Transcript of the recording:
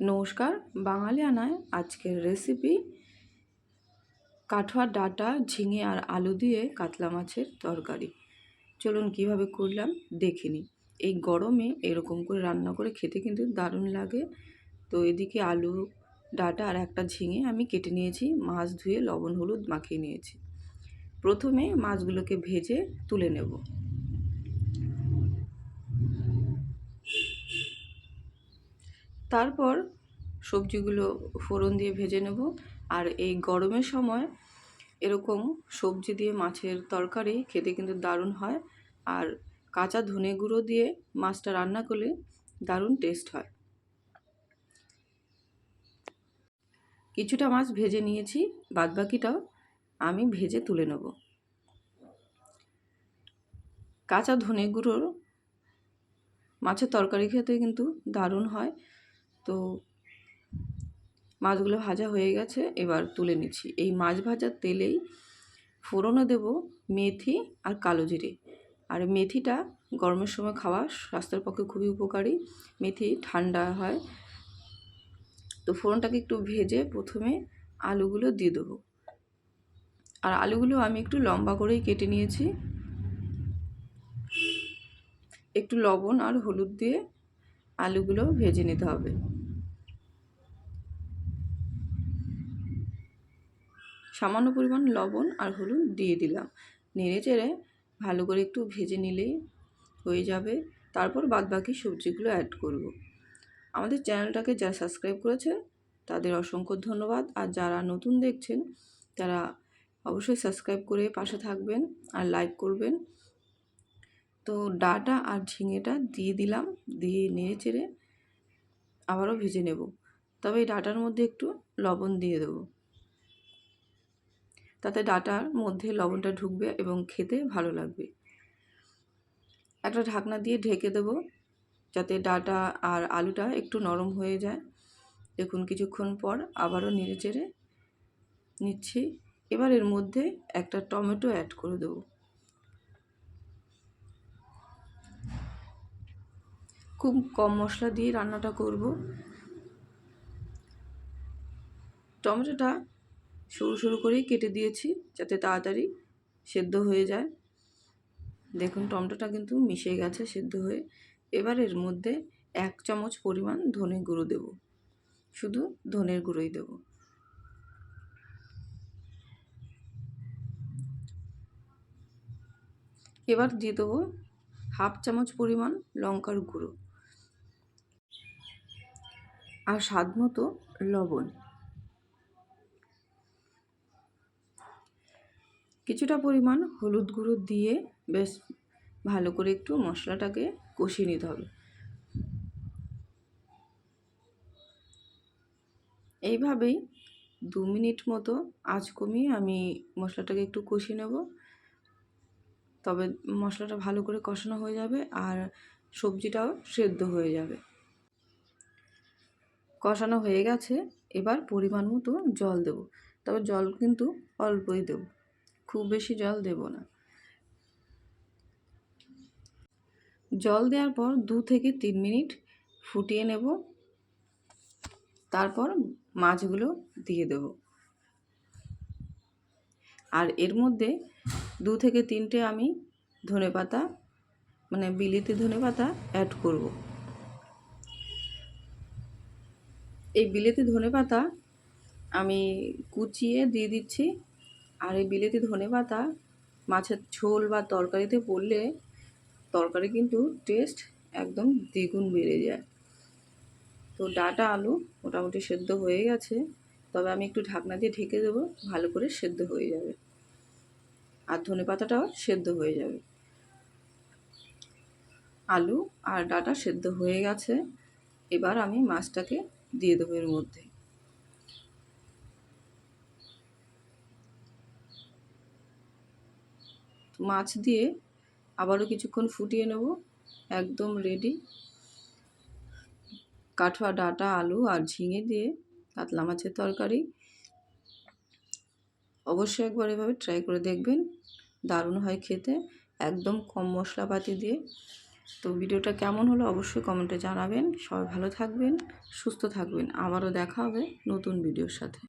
নমস্কার, বাঙালি আনায় আজকের রেসিপি কাঠোয়ার ডাঁটা, ঝিঙে আর আলু দিয়ে কাতলা মাছের তরকারি। চলুন কীভাবে করলাম দেখে নিই। এই গরমে এরকম করে রান্না করে খেতে কিন্তু দারুণ লাগে। তো এদিকে আলু, ডাঁটা আর একটা ঝিঙে আমি কেটে নিয়েছি, মাছ ধুয়ে লবণ, হলুদ মাখিয়ে নিয়েছি। প্রথমে মাছগুলোকে ভেজে তুলে নেব। তারপর সবজিগুলো ফোড়ন দিয়ে ভেজে নেব। আর এই গরমের সময় এরকম সবজি দিয়ে মাছের তরকারি খেতে কিন্তু দারুণ হয়। আর কাঁচা ধনে গুঁড়ো দিয়ে মাছটা রান্না করলে দারুণ টেস্ট হয়। কিছুটা মাছ ভেজে নিয়েছি, বাদবাকিটাও আমি ভেজে তুলে নেব। কাঁচা ধনে গুঁড়োর মাছের তরকারি খেতে কিন্তু দারুণ হয়। তো মাছগুলো ভাজা হয়ে গেছে, এবার তুলে নিচ্ছি। এই মাছ ভাজার তেলেই ফোড়নও দেব মেথি আর কালো জিরে। আর মেথিটা গরমের সময় খাওয়া স্বাস্থ্যের পক্ষে খুবই উপকারী, মেথি ঠান্ডা হয়। তো ফোড়নটাকে একটু ভেজে প্রথমে আলুগুলো দিয়ে দেবো। আর আলুগুলো আমি একটু লম্বা করেই কেটে নিয়েছি। একটু লবণ আর হলুদ দিয়ে আলুগুলো ভেজে নিতে হবে। সামান্য পরিমাণ লবণ আর হলুদ দিয়ে দিলাম। নেড়ে চেড়ে ভালো করে একটু ভেজে নিলেই হয়ে যাবে। তারপর বাদবাকি সবজিগুলো অ্যাড করব। আমাদের চ্যানেলটাকে যারা সাবস্ক্রাইব করেছেন, তাদের অসংখ্য ধন্যবাদ। আর যারা নতুন দেখছেন, তারা অবশ্যই সাবস্ক্রাইব করে পাশে থাকবেন আর লাইক করবেন। তো ডাটা আর ঝিঙেটা দিয়ে দিলাম, দিয়ে নেড়ে চেড়ে আবারও ভেজে নেব। তবে এই ডাটার মধ্যে একটু লবণ দিয়ে দেবো। তাতে ডাটার মধ্যে লবণটা ঢুকবে এবং খেতে ভালো লাগবে। একটা ঢাকনা দিয়ে ঢেকে দেবো যাতে ডাটা আর আলুটা একটু নরম হয়ে যায়। দেখুন কিছুক্ষণ পর আবারও নেড়ে চেড়ে নিচ্ছি। এবার এর মধ্যে একটা টমেটো অ্যাড করে দেবো। খুব কম মশলা দিয়ে রান্নাটা করব। টমেটোটা সরু সরু করেই কেটে দিয়েছি যাতে তাড়াতাড়ি সেদ্ধ হয়ে যায়। দেখুন টমেটোটা কিন্তু মিশে গেছে সেদ্ধ হয়ে। এবার এর মধ্যে এক চামচ পরিমাণ ধনে গুঁড়ো দেব। শুধু ধনের গুঁড়োই দেব। এবার দিয়ে দেবো হাফ চামচ পরিমাণ লঙ্কার গুঁড়ো। আর স্বাদ মতো লবণ। কিছুটা পরিমাণ হলুদ গুঁড়ো দিয়ে বেশ ভালো করে একটু মশলাটাকে কষিয়ে নিতে হবে। এইভাবেই দু মিনিট মতো আঁচ কমিয়ে আমি মশলাটাকে একটু কষিয়ে নেব। তবে মশলাটা ভালো করে কষানো হয়ে যাবে আর সবজিটাও সেদ্ধ হয়ে যাবে। কষানো হয়ে গেছে, এবার পরিমাণ মতো জল দেব। তবে জল কিন্তু অল্পই দেব। খুব বেশি জল দেব না। জল দেওয়ার পর দু থেকে তিন মিনিট ফুটিয়ে নেব। তারপর মাছগুলো দিয়ে দেব। আর এর মধ্যে দু থেকে তিনটে আমি ধনে পাতা মানে বিলিতি ধনে পাতা অ্যাড করব। এই বিলেতি ধনে পাতা আমি কুচিয়ে দিয়ে দিচ্ছি। আর এই বিলেতি ধনে পাতা, মাছের ঝোল বা তরকারিতে পড়লে তরকারি কিন্তু টেস্ট একদম দ্বিগুণ বেড়ে যায়। তো ডাটা আলু মোটামুটি সেদ্ধ হয়ে গেছে, তবে আমি একটু ঢাকনা দিয়ে ঢেকে দেবো, ভালো করে সেদ্ধ হয়ে যাবে। আর ধনে পাতাটাও সেদ্ধ হয়ে যাবে। আলু আর ডাটা সেদ্ধ হয়ে গেছে, এবার আমি মাছটাকে দিয়ে দেবো এর মধ্যে। মাছ দিয়ে আবারও কিছুক্ষণ ফুটিয়ে নেব, একদম রেডি কাঠোয়া, ডাটা, আলু আর ঝিঙে দিয়ে কাতলা মাছের তরকারি। অবশ্যই একবার এভাবে ট্রাই করে দেখবেন, দারুণ হয় খেতে, একদম কম মশলাপাতি দিয়ে। তো ভিডিওটা কেমন হলো অবশ্যই কমেন্টে জানাবেন। সবাই ভালো থাকবেন, সুস্থ থাকবেন। আবারও দেখা হবে নতুন ভিডিওর সাথে।